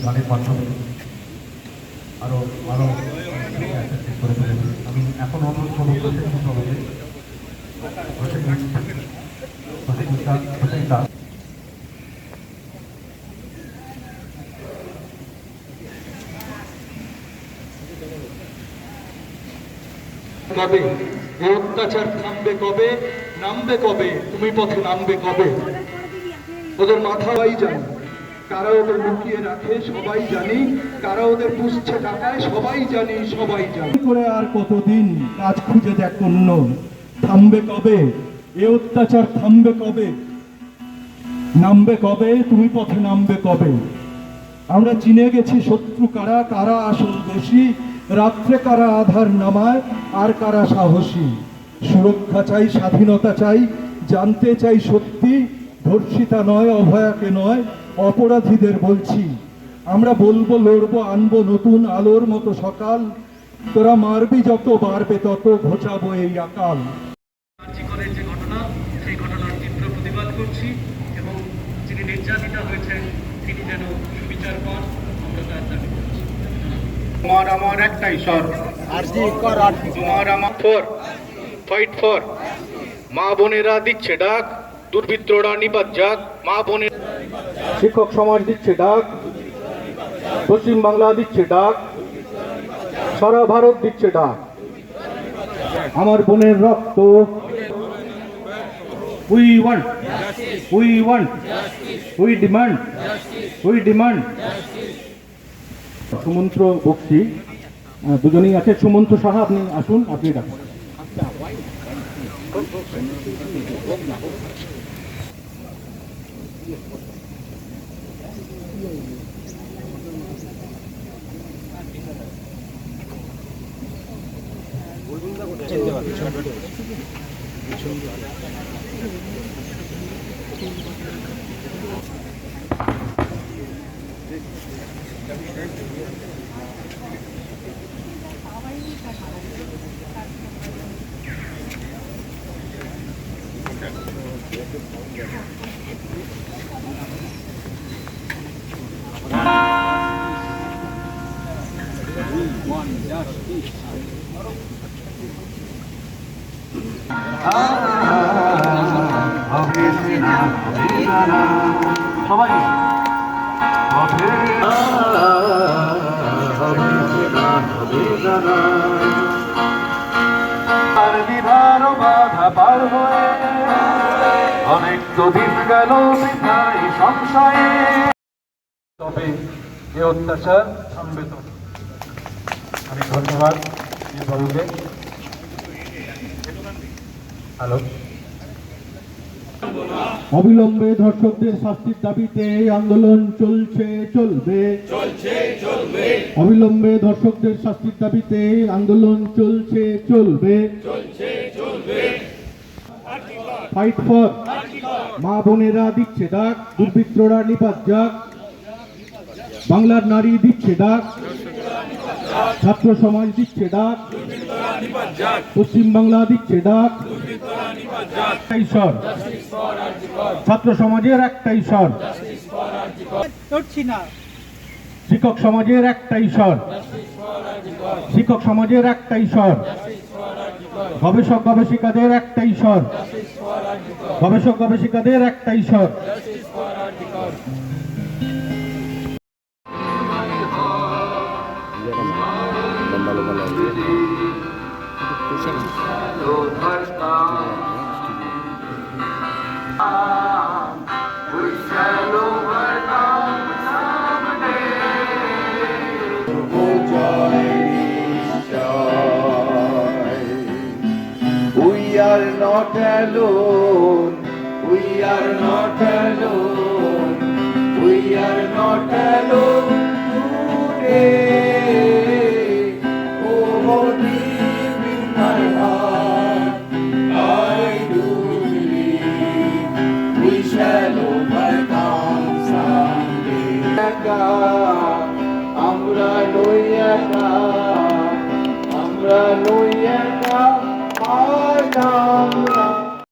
গানের মাধ্যমে আরও আরও করে তোলেন আমি এখন অনুরোধ করব কবে অত্যাচার থামবে কবে? নামবে কবে? তুমি পথে নামবে কবে? ওদের মাথাই জানি কারা ওদের লুকিয়ে রাখে, সবাই জানি। কারা ওদের পুষছে টাকায়, সবাই জানি সবাই জানি। করে আর কতদিন কাজ খুঁজে দেখ অন্য? থামবে কবে? এ অত্যাচার থামবে কবে? নামবে কবে? তুমি পথে নামবে কবে? আমরা চিনে গেছি শত্রু কারা কারা আসল দোষী, রাত্রে কারা আধার নামায়, আর কারা সাহসী। সুরক্ষা চাই, স্বাধীনতা চাই, জানতে চাই সত্যি, ধর্ষিতা নয়, অভয়াকে নয় অপরাধীদের বলছি আমরা বলব লড়বো আনব নতুন আলোর মতো সকাল। তোরা মারবি যত বাড়বে তত ঘোচাবো এই আকাল। জীবনের যে ঘটনা সেই ঘটনার তীব্র প্রতিবাদ করছি এবং যিনি নির্যাতিতা হয়েছেন তিনি যেন সুবিচার পান আমরা তার দাবি করছি। তোমার আমার একটাই স্বর। তোমার আমার ফর ফাইট ফর মা বোনেরা দিচ্ছে ডাক দুর্বৃত্তরা নিপাত যাক মা বোনের শিক্ষক সমাজ দিচ্ছে ডাক পশ্চিম বাংলা দিচ্ছে ডাক সারা ভারত দিচ্ছে ডাক। আমার বোনের রক্ত। We want we want we demand we demand. Sumantra Bakshi দুজনেই আছে। সুমন্ত সাহা আপনি আসুন আপনি ডাকুন। 这个。সবাই। আর বাধা পার হয়ে অনেক তবে এ অত্যাচার থামবে তো। আমি ধন্যবাদ বাবুকে হ্যালো অবিলম্বে ধর্ষকদের শাস্তির দাবিতে এই আন্দোলন চলছে চলবে। অবিলম্বে ধর্ষকদের শাস্তির দাবিতে এই আন্দোলন চলছে চলবে। ফাইট ফর মা বোনেরা দিচ্ছে ডাক দুর্বৃত্তরা নিপাত যাক। বাংলার নারী দিচ্ছে ডাক ছাত্র সমাজ দিচ্ছে ডাক। পশ্চিম বাংলা দিচ্ছে ডাক। ছাত্র সমাজের একটাই না। শিক্ষক সমাজের একটাই স্বর। শিক্ষক সমাজের একটাই স্বর। গবেষক গবেষিকাদের একটাই স্বর। গবেষক গবেষিকাদের একটাই স্বর। Not alone. We are not alone. We are not alone today. Oh, deep in my heart, I do believe we shall overcome someday. আমরা একা আমরা নই our God.